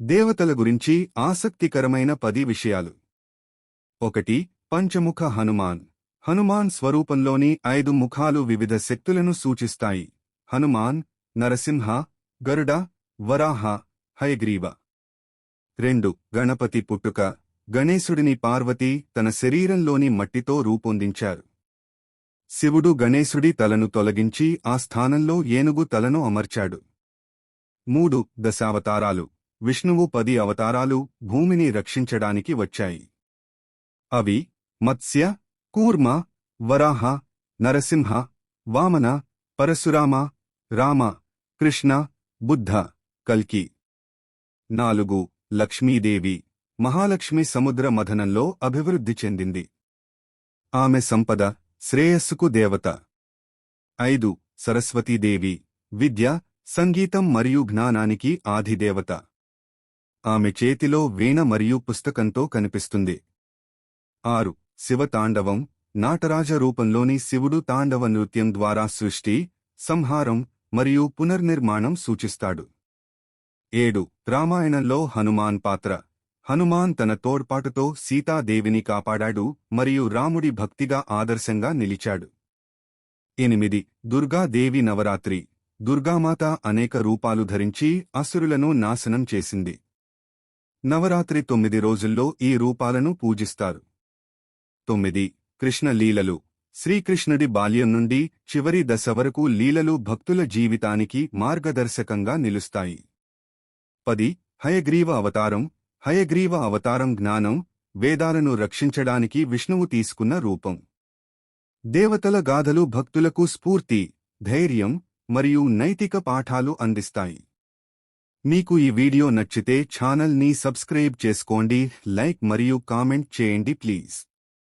దేవతల గురించి ఆసక్తికరమైన పది విషయాలు. ఒకటి పంచముఖ హనుమాన్. హనుమాన్ స్వరూపంలోని ఐదు ముఖాలు వివిధ శక్తులను సూచిస్తాయి. హనుమాన్ నరసింహ గరుడ వరాహ హయగ్రీవ. రెండు గణపతి పుట్టుక. గణేశుడిని పార్వతి తన శరీరంలోని మట్టితో రూపొందించారు. శివుడు గణేశుడి తలను తొలగించి ఆ స్థానంలో ఏనుగు తలను అమర్చాడు. మూడు దశావతారాలు. విష్ణువు పది అవతారాలు భూమిని రక్షించడానికి వచ్చాయి. అవి మత్స్య కూర్మ వరాహ నరసింహ వామన పరశురామ రామ కృష్ణ బుద్ధ కల్కి. నాలుగు లక్ష్మీదేవి మహాలక్ష్మి సముద్ర మథనంలో అభివృద్ధి చెందింది. ఆమె సంపద శ్రేయస్సుకు దేవత. ఐదు సరస్వతీదేవి విద్య సంగీతం మరియు జ్ఞానానికి ఆధిదేవత. ఆమె చేతిలో వీణ మరియు పుస్తకంతో కనిపిస్తుంది. ఆరు. శివతాండవం నాటరాజ రూపంలోని శివుడు తాండవ నృత్యం ద్వారా సృష్టి సంహారం మరియు పునర్నిర్మాణం సూచిస్తాడు. ఏడు. రామాయణంలో హనుమాన్ పాత్ర. హనుమాన్ తన తోడ్పాటుతో సీతాదేవిని కాపాడాడు మరియు రాముడి భక్తిగా ఆదర్శంగా నిలిచాడు. ఎనిమిది. దుర్గాదేవి నవరాత్రి. దుర్గామాత అనేక రూపాలు ధరించి అసురులను నాశనం చేసింది. నవరాత్రి తొమ్మిది రోజుల్లో ఈ రూపాలను పూజిస్తారు. తొమ్మిది కృష్ణ లీలలు. శ్రీకృష్ణుడి బాల్యం నుండి చివరి దశ వరకు లీలలు భక్తుల జీవితానికి మార్గదర్శకంగా నిలుస్తాయి. పది హయగ్రీవ అవతారం. హయగ్రీవ అవతారం జ్ఞానం వేదాలను రక్షించడానికి విష్ణువు తీసుకున్న రూపం. దేవతల గాథలు భక్తులకు స్ఫూర్తి ధైర్యం మరియు నైతిక పాఠాలు అందిస్తాయి. మీకు ఈ వీడియో నచ్చితే ఛానల్ని సబ్స్క్రైబ్ చేసుకోండి లైక్ మరియు కామెంట్ చేయండి ప్లీజ్.